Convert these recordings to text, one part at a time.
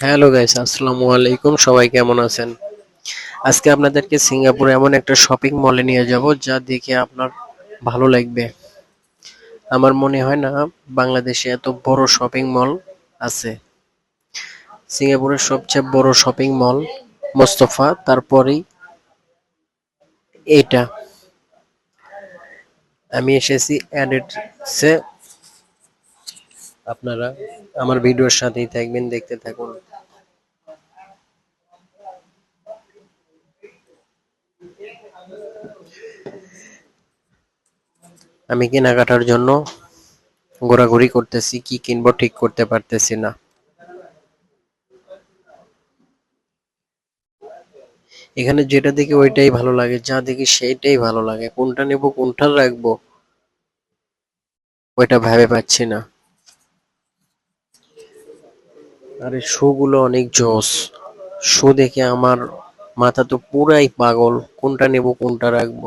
Hello guys আসসালামু আলাইকুম। সবাই কেমন আছেন? আজকে আপনাদেরকে সিঙ্গাপুরে এমন একটা শপিং মলে নিয়ে যাব যা দেখে আপনার ভালো লাগবে। আমার মনে হয় না বাংলাদেশে এত বড় শপিং মল আছে। সিঙ্গাপুরের সবচেয়ে বড় শপিং মল মোস্তফা, তারপরেই এটা। আমি এসেছি অ্যাডেটসে আপনারা আমার ভিডিওর সাথেই থাকবেন, দেখতে থাকুন। আমি কেনাকাটার জন্য ঘোরাঘুরি করতেছি, কি কিনবো ঠিক করতে পারতেছি না। এখানে যেটা দেখি ওইটাই ভালো লাগে, যা দেখি সেইটাই ভালো লাগে। কোনটা নেব, কোনটা রাখব, ওইটা ভেবে পাচ্ছি না। আরে শু গুলো অনেক জোস। শু দেখে আমার মাথা তো পুরাই পাগল, কোনটা নেব, কোনটা রাখব।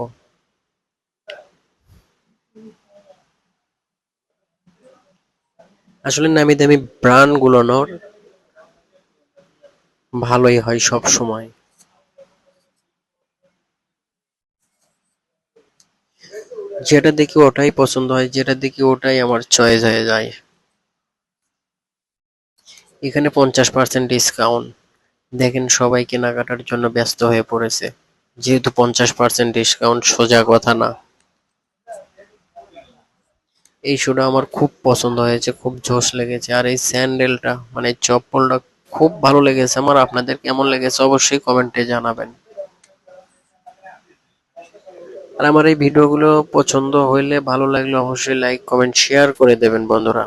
আসলে নামি দামি ব্র্যান্ডগুলো নর ভালোই হয় সব সময়। যেটা দেখি ওটাই পছন্দ হয়, যেটা দেখি ওটাই আমার চয়েস হয়ে যায়। এখানে পঞ্চাশ পার্সেন্ট ডিসকাউন্ট দেখেন সবাই কেনাকাটার জন্য ব্যস্ত হয়ে পড়েছে। যেহেতু পঞ্চাশ পার্সেন্ট ডিসকাউন্ট সোজা কথা না। এই শুটা আমার খুব পছন্দ হয়েছে, খুব জোশ লেগেছে। আর এই স্যান্ডেলটা মানে চপ্পলটা খুব ভালো লেগেছে আমার। আপনাদের কেমন লেগেছে অবশ্যই কমেন্টে জানাবেন। আর আমার এই ভিডিওগুলো পছন্দ হইলে, ভালো লাগলে অবশ্যই লাইক কমেন্ট শেয়ার করে দেবেন বন্ধুরা।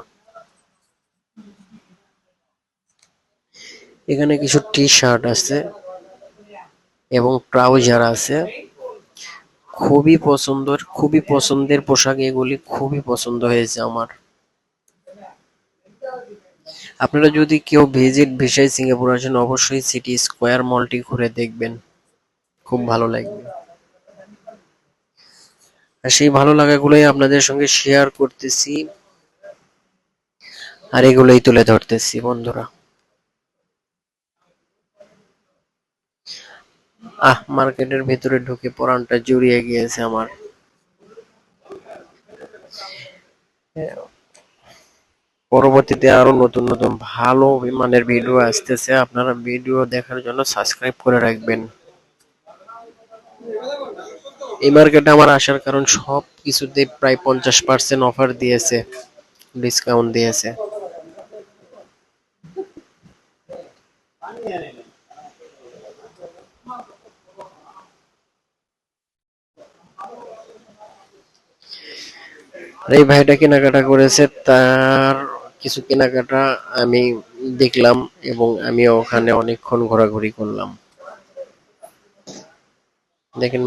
এখানে কিছু টি শার্ট আছে এবং ট্রাউজার আছে। খুবই পছন্দের খুবই পছন্দের পোশাক এগুলি খুবই পছন্দ হয়েছে আমার। আপনারা যদি কেউ ভিজিট ভিসায় সিঙ্গাপুর আসেন, অবশ্যই সিটি স্কোয়ার মলটি ঘুরে দেখবেন। খুব ভালো লাগবে। আর সেই ভালো লাগাগুলোই আপনাদের সঙ্গে শেয়ার করতেছি। আর এগুলোই তুলে ধরতেছি, বন্ধুরা। আহ, মার্কেটের ভিতরে ঢুকে পরানটা জুড়িয়ে গিয়েছে আমার। পরবর্তীতে আরও নতুন নতুন ভালো মানের ভিডিও আসতেছে, আপনারা ভিডিও দেখার জন্য সাবস্ক্রাইব করে রাখবেন। এই মার্কেটে আমার আসার কারণ সব কিছুতে প্রায় পঞ্চাশ পার্সেন্ট অফার দিয়েছে ডিসকাউন্ট দিয়েছে। এই ভাইটা কেনাকাটা করেছে, তার কিছু কেনাকাটা আমি দেখলাম এবং আমি ওখানে অনেকক্ষণ ঘোরাঘুরি করলাম। দেখেন